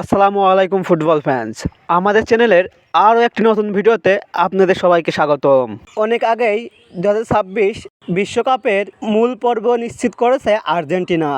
আসসালামু আলাইকুম football fans আমাদের চ্যানেলের আরও একটি নতুন ভিডিওতে আপনাদের সবাইকে স্বাগতম। অনেক আগেই দু বিশ্বকাপের মূল পর্ব নিশ্চিত করেছে আর্জেন্টিনা।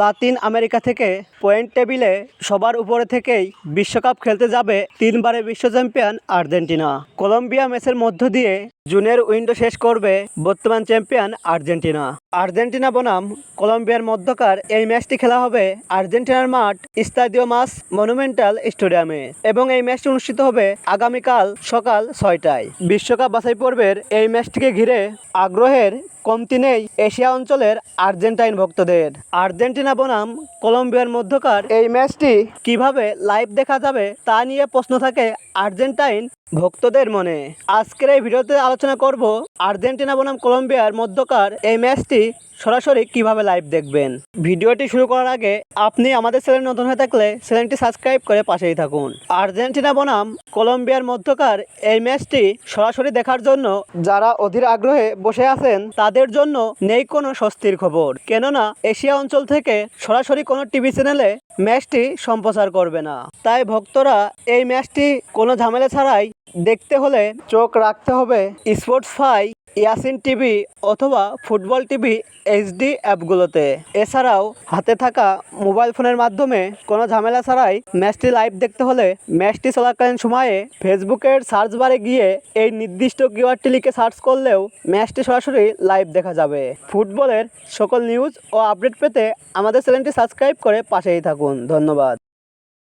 লাতিন আমেরিকা থেকে পয়েন্ট টেবিলে সবার উপরে থেকেই বিশ্বকাপ খেলতে যাবে তিনবারের বিশ্ব চ্যাম্পিয়ন আর্জেন্টিনা। কলম্বিয়া ম্যাচের মধ্য দিয়ে জুনের উইন্ডো শেষ করবে বর্তমান চ্যাম্পিয়ন আর্জেন্টিনা। আর্জেন্টিনা বনাম কলম্বিয়ার মধ্যকার এই ম্যাচটি খেলা হবে আর্জেন্টিনার মাঠ স্তাদিও মাস মনুমেন্টাল স্টেডিয়ামে এবং এই ম্যাচটি অনুষ্ঠিত হবে আগামীকাল সকাল ছয়টায়। বিশ্বকাপ বাছাই পর্বের এই ম্যাচটিকে ঘিরে আগ্রহের কমতি নেই এশিয়া অঞ্চলের আর্জেন্টাইন ভক্তদের। আর্জেন্টিনা বনাম কলম্বিয়ার মধ্যকার এই ম্যাচটি কীভাবে লাইভ দেখা যাবে তা নিয়ে প্রশ্ন থাকে আর্জেন্টাইন ভক্তদের মনে। আজকের এই ভিডিওতে আলোচনা করব আর্জেন্টিনা বনাম কলম্বিয়ার মধ্যকার এই ম্যাচটি সরাসরি কীভাবে লাইভ দেখবেন। ভিডিওটি শুরু করার আগে আপনি আমাদের চ্যানেল নতুন হয়ে থাকলে চ্যানেলটি সাবস্ক্রাইব করে পাশেই থাকুন। আর্জেন্টিনা বনাম কলম্বিয়ার মধ্যকার এই ম্যাচটি সরাসরি দেখার জন্য যারা অধীর আগ্রহে বসে আছেন, তাদের জন্য নেই কোনো স্বস্তির খবর। কেননা এশিয়া অঞ্চল থেকে সরাসরি কোনো টিভি চ্যানেলে ম্যাচটি সম্প্রচার করবে না। তাই ভক্তরা এই ম্যাচটি কোনো ঝামেলা ছাড়াই দেখতে হলে চোখ রাখতে হবে। স্পোর্টস ফাই ইয়াসিন টিভি অথবা ফুটবল টিভি এইচডি অ্যাপগুলোতে। এছাড়াও হাতে থাকা মোবাইল ফোনের মাধ্যমে কোনো ঝামেলা ছাড়াই ম্যাচটি লাইভ দেখতে হলে ম্যাচটি চলাকালীন সময়ে ফেসবুকের সার্চ বারে গিয়ে এই নির্দিষ্ট কিওয়ার্ডটি লিখে সার্চ করলেও ম্যাচটি সরাসরি লাইভ দেখা যাবে। ফুটবলের সকল নিউজ ও আপডেট পেতে আমাদের চ্যানেলটি সাবস্ক্রাইব করে পাশেই থাকুন। ধন্যবাদ।